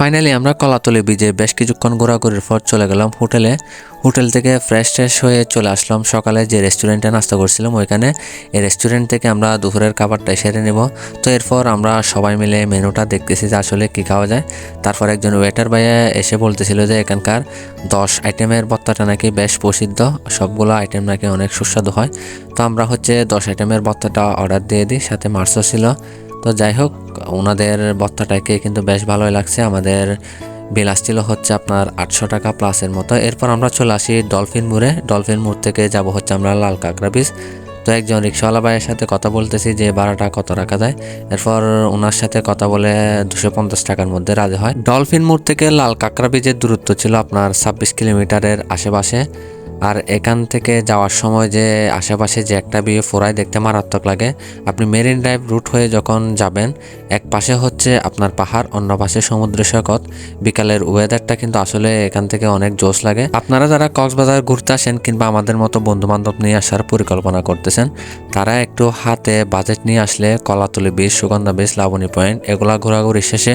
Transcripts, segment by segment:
Finally আমরা কলাতলি বিজে বেশ কিছুক্ষণ ঘোরাঘুরির পর চলে গেলাম হোটেলে। হোটেল থেকে ফ্রেশ ট্রেশ হয়ে চলে আসলাম। সকালে যে রেস্টুরেন্টে নাস্তা করছিলাম, ওইখানে এই রেস্টুরেন্ট থেকে আমরা দুপুরের খাবারটা সেরে নেব। তো এরপর আমরা সবাই মিলে মেনুটা দেখতেছি যে আসলে কী খাওয়া যায়। তারপর একজন ওয়েটার ভাইয়া এসে বলতেছিল যে এখানকার দশ আইটেমের ভর্তাটা নাকি বেশ প্রসিদ্ধ। সবগুলো আইটেম নাকি অনেক সুস্বাদু হয়। তো আমরা হচ্ছে দশ আইটেমের ভর্তাটা অর্ডার দিয়ে দিই। সাথে মার্সও ছিল। তো যাই হোক, ওনাদের ভর্তাটাকে কিন্তু বেশ ভালোই লাগছে। আমাদের বিল আসছিল হচ্ছে আপনার আটশো টাকা প্লাসের মতো। এরপর আমরা চলে আসি ডলফিন মোড়ে। ডলফিন মোড় থেকে যাব হচ্ছে আমরা লাল কাঁকড়া বীজ তো একজন রিক্সাওয়ালা ভাইয়ের সাথে কথা বলতেছি, যে ভাড়াটা কত টাকা দেয়? এরপর ওনার সাথে কথা বলে দুশো পঞ্চাশ টাকার মধ্যে রাজি হয়। ডলফিন মোড় থেকে লাল কাঁকড়া বীজের দূরত্ব ছিল আপনার ছাব্বিশ কিলোমিটারের আশেপাশে। আর এখান থেকে যাওয়ার সময় যে আশেপাশে যে একটা বিয়ে ফোরাই দেখতে মারাত্মক লাগে। আপনি মেরিন ড্রাইভ রুট হয়ে যখন যাবেন, এক পাশে হচ্ছে আপনার পাহাড়, অন্য পাশে সমুদ্র সৈকত। বিকালের ওয়েদারটা কিন্তু আসলে এখান থেকে অনেক জোশ লাগে। আপনারা যারা কক্সবাজার ঘুরতে আসেন কিংবা আমাদের মতো বন্ধু বান্ধব নিয়ে আসার পরিকল্পনা করতেছেন, তারা একটু হাতে বাজেট নিয়ে আসলে কলাতলি বীজ সুগন্ধা বীজ লাবণী পয়েন্ট এগুলা ঘোরাঘুরি শেষে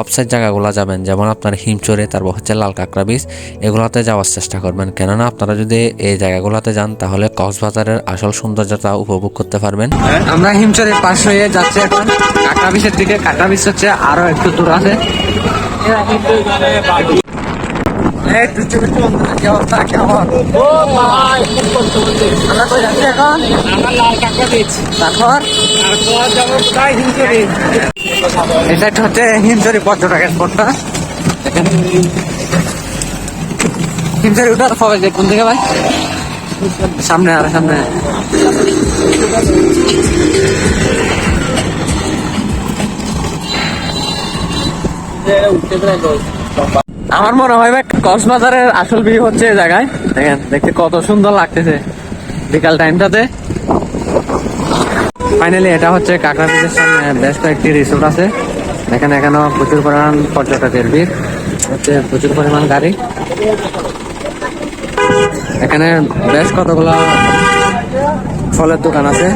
অফসাইড জায়গাগুলো যাবেন। যেমন আপনার হিমচরে, তারপর হচ্ছে লাল কাঁকড়া বীজ এগুলোতে যাওয়ার চেষ্টা করবেন। কেননা আপনারা যদি এই জায়গাগুলোতে যান, তাহলে কক্সবাজারের আসল সৌন্দর্যতা উপভোগ করতে পারবেন। আমরা হিমচরের পাশ হয়ে যাচ্ছি এখন। কাঁকড়া বিচের দিকে। বিচ হচ্ছে আরও একটু দূর আছে। এটা হচ্ছে হিমচরি পর্যটকের স্পটটা। হিমচরি উঠার পাবে যে কোন দিকে ভাই সামনে আর, সামনে। আমার মনে হয় ভাই, কক্সবাজারের আসল ভিউ হচ্ছে এই জায়গায়। দেখেন, দেখতে কত সুন্দর লাগতেছে বিকাল টাইমটাতে। ফাইনালি এটা হচ্ছে কাঁকড়া বিচের সামনে বেশ কয়েকটি রিসোর্ট আছে। এখানে এখানেও প্রচুর পরিমাণ পর্যটকের ভিড়। হচ্ছে প্রচুর পরিমাণ গাড়ি। এখানে বেশ কতগুলো ফলের দোকান আছে।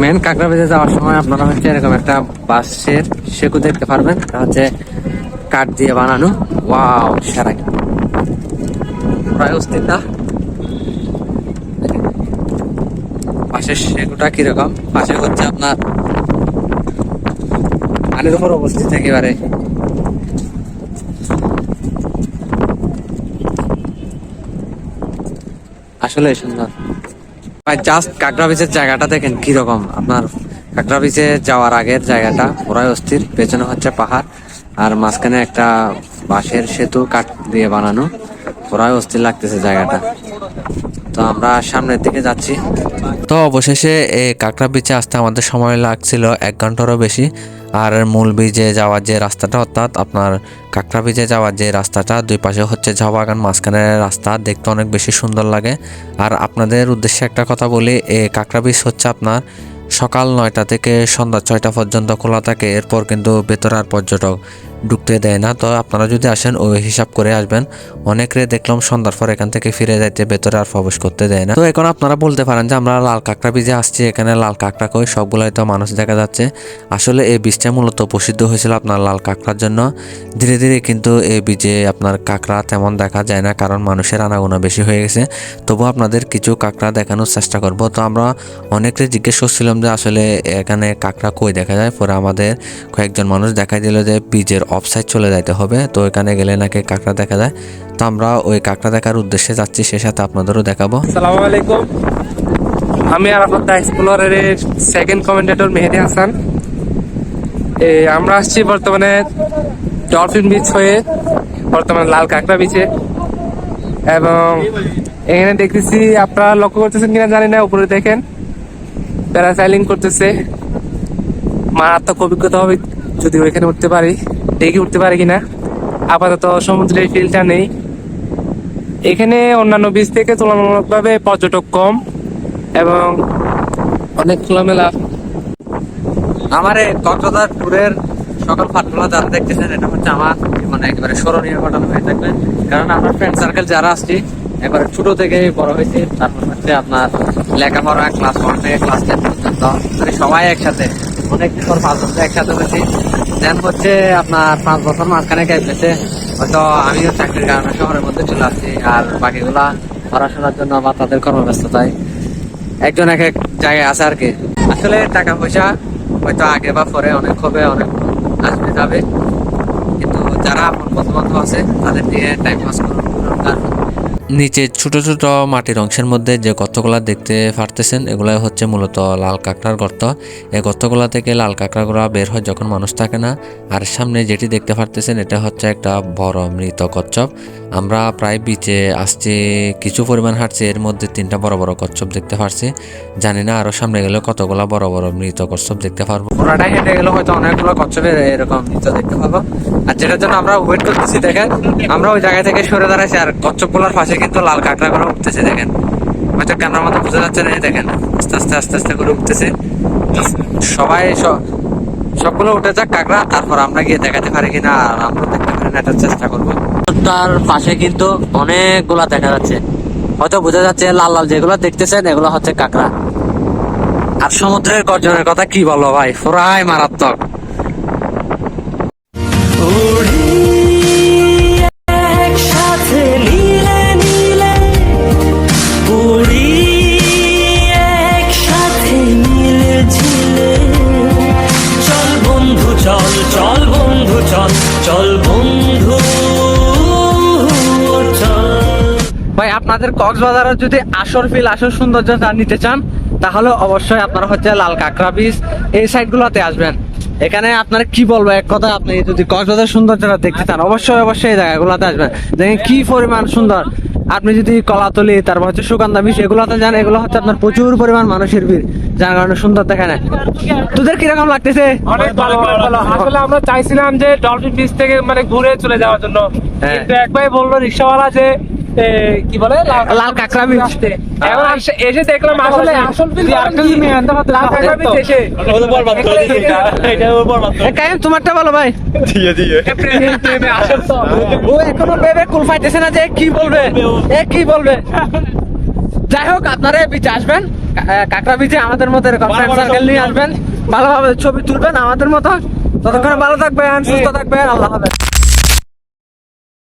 মেন কাঁকড়া বেজে যাওয়ার সময় আপনারা হচ্ছে এরকম একটা বাঁশের সেকু দেখতে পারবেন। হচ্ছে কাঠ দিয়ে বানানো। ওয়াও সেরাই প্রায় অস্থিরতা পাশের সেকুটা কীরকম? পাশে হচ্ছে আপনার পানির উপর অবস্থিত একেবারে। আসলে সুন্দর। ভাই জাস্ট কাঁকড়া বিচের জায়গাটা দেখেন কীরকম। আপনার কাঁকড়া বিচে যাওয়ার আগের জায়গাটা পুরাই অস্থির। পেছনে হচ্ছে পাহাড়, আর মাঝখানে একটা বাঁশের সেতু কাঠ দিয়ে বানানো। পুরাই অস্থির লাগতেছে জায়গাটা। তো আমরা সামনের দিকে যাচ্ছি। তো অবশেষে এই কাঁকড়া বিচে আসতে আমাদের সময় লাগছিল এক ঘন্টারও বেশি। আর মূল বীজে যাওয়ার যে রাস্তাটা, অর্থাৎ আপনার কাঁকড়া বীজে যাওয়ার যে রাস্তাটা, দুই পাশে হচ্ছে ঝাউ বাগান মাঝখানের রাস্তা, দেখতে অনেক বেশি সুন্দর লাগে। আর আপনাদের উদ্দেশ্যে একটা কথা বলি এ কাঁকড়া বীজ হচ্ছে আপনার সকাল নয়টা থেকে সন্ধ্যা ছয়টা পর্যন্ত খোলা থাকে, এরপর কিন্তু ভেতরে আর পর্যটক ঢুকতে দেয় না। তো আপনারা যদি আসেন, ওই হিসাব করে আসবেন। অনেকরে দেখলাম সন্ধ্যার পর এখান থেকে ফিরে যাইতে ভেতরে আর প্রবেশ করতে দেয় না। তো এখন আপনারা বলতে পারেন যে, আমরা লাল কাঁকড়া বীজে আসছি। এখানে লাল কাঁকড়া কই? সবগুলাই তো মানুষ দেখা যাচ্ছে। আসলে এই বীজটা মূলত প্রসিদ্ধ হয়েছিল আপনার লাল কাঁকড়ার জন্য। ধীরে ধীরে কিন্তু এই বীজে আপনার কাঁকড়া তেমন দেখা যায় না, কারণ মানুষের আনাগোনা বেশি হয়ে গেছে। তবু আপনাদের কিছু কাঁকড়া দেখানোর চেষ্টা করব। তো আমরা অনেককে জিজ্ঞেস করছিলাম যে, আসলে এখানে কাঁকড়া কই দেখা যায়? পরে আমাদের কয়েকজন মানুষ দেখাই দিল যে, বীজের অফসাইড চলে যাইতে হবে। তো এখানে গেলে নাকি কাঁকড়া দেখা যায়। তো আমরা ওই কাঁকড়া দেখার উদ্দেশ্যে যাচ্ছি, সে সাথে আপনাদেরও দেখাবো। আসসালামু আলাইকুম। আমি আরাফাত দা এক্সপ্লোরারের সেকেন্ড কমেন্টেটর মেহেদি হাসান। আমরা আসছি বর্তমানে ডলফিন বিচ হয়ে, বর্তমানে লাল কাঁকড়া বিচে এবং এখানে দেখতেছি, আপনারা লক্ষ্য করতেছেন কিনা জানি না, উপরে দেখেন, প্যারাসাইলিং করতেছে। মারাত্মক অভিজ্ঞতা হবে যদি ওইখানে উঠতে পারি। দেখে উঠতে পারি কিনা? আপাতত সমুদ্রের ফিলটা নেই। এখানে অন্যান্য বীজ থেকে তুলনামূলকভাবে পর্যটক কম এবং অনেক খোলামেলা। আমার কক্সবাজার ট্যুরের সকল ফাটগুলো যারা দেখতেছেন, এটা হচ্ছে আমার মানে একেবারে স্মরণীয় ঘটনা হয়ে থাকবে। কারণ আমরা ফ্রেন্ড সার্কেল যারা আসছি একবারে ছোট থেকে বড় হয়েছে, তারপর হচ্ছে আপনার লেখাপড়া ক্লাস ওয়ান থেকে ক্লাস টেন পর্যন্ত। মানে সবাই একসাথে, অনেক পর পাঁচ বছর একসাথে হয়েছি। দেন হচ্ছে আপনার পাঁচ বছর মাঝখানে গেছে হয়তো আমিও চাকরির কারণে শহরের মধ্যে চলে আসছি। আর বাকিগুলা পড়াশোনার জন্য বা তাদের কর্মব্যস্ততায় একজন এক এক জায়গায় আছে আর কি। আসলে টাকা পয়সা হয়তো আগে বা পরে অনেক হবে, অনেক আসবে, যাবে। কিন্তু যারা আপন বন্ধু বান্ধব আছে, তাদের দিয়ে টাইম পাস করুন নিচে ছোট ছোট মাটির অংশের মধ্যে যে গর্তগুলা দেখতে পারতেছেন, এগুলাই হচ্ছে মূলত লাল কাঁকড়ার গর্ত। এই গর্তগুলা থেকে লাল কাঁকড়াগুলা বের হয় যখন মানুষ থাকে না। আর সামনে যেটি দেখতে পারতেছেন, এটা হচ্ছে একটা বড় মৃত কচ্ছপ। আমরা প্রায় বিচে আসছি, কিছু পরিমাণ হাঁটছি, এর মধ্যে তিনটা বড় বড় কচ্ছপ দেখতে পারছি। জানি না আরও সামনে গেলে কতগুলা বড় বড় মৃত কচ্ছপ দেখতে পারব। হেঁটে গেলে হয়তো অনেকগুলো কচ্ছপের এরকম নৃত্য দেখতে পাবো। আর যেটার জন্য আমরা ওয়েট করতেছি, দেখেন, আমরা ওই জায়গা থেকে সরে দাঁড়াইছি আর কচ্ছপগুলোর পাশে কিন্তু লাল কাঁকড়া করে উঠতেছে, দেখেন। হয়তো ক্যামেরার মতো বোঝা যাচ্ছে না দেখেন, আস্তে আস্তে আস্তে আস্তে করে উঠতেছে। সবাই সবগুলো উঠে যাক কাঁকড়া, তারপর আমরা গিয়ে দেখাতে পারি কিনা, আর আমরা দেখতে পারি না চেষ্টা করব। তার পাশে কিন্তু অনেকগুলা দেখা যাচ্ছে। হয়তো বোঝা যাচ্ছে লাল লাল যেগুলো দেখতেছেন, এগুলো হচ্ছে কাঁকড়া। আর সমুদ্রের গর্জনের কথা কি বলব ভাই? পুরাই মারাত্মক। আপনাদের কক্সবাজারের যদি আসর ফিল আসর সৌন্দর্যটা নিতে চান তাহলে অবশ্যই আপনারা হচ্ছে লাল কাঁকড়া বীজ এই সাইড গুলোতে আসবেন। এখানে আপনার কি বলব এক কথা আপনি যদি কক্সবাজার সৌন্দর্যটা দেখতে চান অবশ্যই অবশ্যই এই জায়গাগুলোতে আসবেন। দেখেন কি পরিমাণ সুন্দর। আপনি যদি কলাতলি তারপর হচ্ছে সুগন্ধা বীজ এগুলোতে যান এগুলো হচ্ছে আপনার প্রচুর পরিমাণ মানুষের ভিড় যার কারণে সুন্দর দেখে না তোদের কীরকম লাগতেছে? অনেক ভালো আসলে আমরা চাইছিলাম যে ডলফিন বিচ থেকে মানে ঘুরে চলে যাওয়ার জন্য। হ্যাঁ। কিন্তু এক বলল রিক্সাওয়ালা যে কি বলে? লাল কাঁকড়া বীজ। এখন এসে- দেখলাম আসলে আসল বিচ লাল কাঁকড়া বীচ এসে। কায়েম তোমারটা বলো ভাই। ও এখনও ভেবে কুল পাইতেছে না যে কি বলবে? এ কি বলবে? যাই হোক আপনারা বিচে আসবেন। কাঁকড়া বিচে আমাদের মতো এরকম ফ্রেন্ড সার্কেল নিয়ে আসবেন। ভালোভাবে ছবি তুলবেন আমাদের মতো। ততক্ষণ ভালো থাকবেন সুস্থ থাকবেন। আল্লাহ হাফেজ।